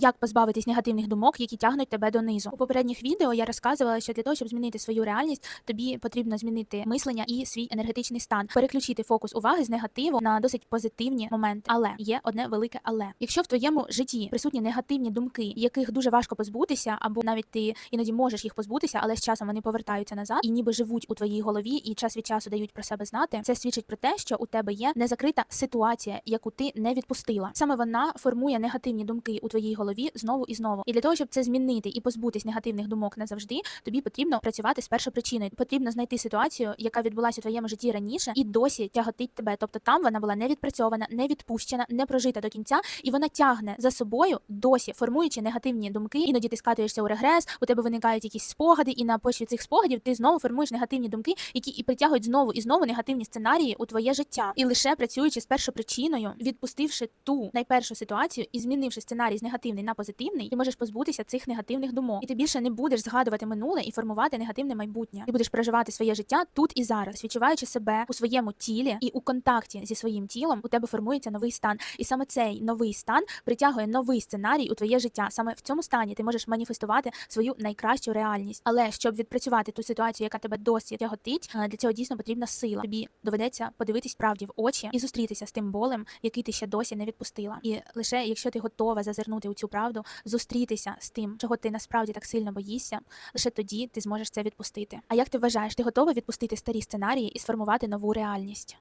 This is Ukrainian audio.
Як позбавитись негативних думок, які тягнуть тебе донизу. У попередніх відео я розказувала, що для того, щоб змінити свою реальність, тобі потрібно змінити мислення і свій енергетичний стан, переключити фокус уваги з негативу на досить позитивні моменти. Але є одне велике але. Якщо в твоєму житті присутні негативні думки, яких дуже важко позбутися, або навіть ти іноді можеш їх позбутися, але з часом вони повертаються назад і ніби живуть у твоїй голові, і час від часу дають про себе знати. Це свідчить про те, що у тебе є незакрита ситуація, яку ти не відпустила. Саме вона формує негативні думки у твоїй голові знову і знову. І для того, щоб це змінити і позбутись негативних думок назавжди, тобі потрібно працювати з першопричиною. Потрібно знайти ситуацію, яка відбулася у твоєму житті раніше, і досі тяготить тебе. Тобто там вона була не відпрацьована, не відпущена, не прожита до кінця, і вона тягне за собою досі, формуючи негативні думки. Іноді ти скатуєшся у регрес, у тебе виникають якісь спогади, і на почві цих спогадів ти знову формуєш негативні думки, які і притягують знову і знову негативні сценарії у твоє життя. І лише працюючи з першопричиною, відпустивши ту найпершу ситуацію і змінивши сценарій з негативний на позитивний, ти можеш позбутися цих негативних думок. І ти більше не будеш згадувати минуле і формувати негативне майбутнє. Ти будеш проживати своє життя тут і зараз, відчуваючи себе у своєму тілі і у контакті зі своїм тілом, у тебе формується новий стан. І саме цей новий стан притягує новий сценарій у твоє життя. Саме в цьому стані ти можеш маніфестувати свою найкращу реальність. Але щоб відпрацювати ту ситуацію, яка тебе досі тяготить, е, для цього дійсно потрібна сила. Тобі доведеться подивитись правді в очі і зустрітися з тим болем, який ти ще досі не відпустила. І лише якщо ти готова зазирнути у правду, зустрітися з тим, чого ти насправді так сильно боїшся, лише тоді ти зможеш це відпустити. А як ти вважаєш, ти готова відпустити старі сценарії і сформувати нову реальність?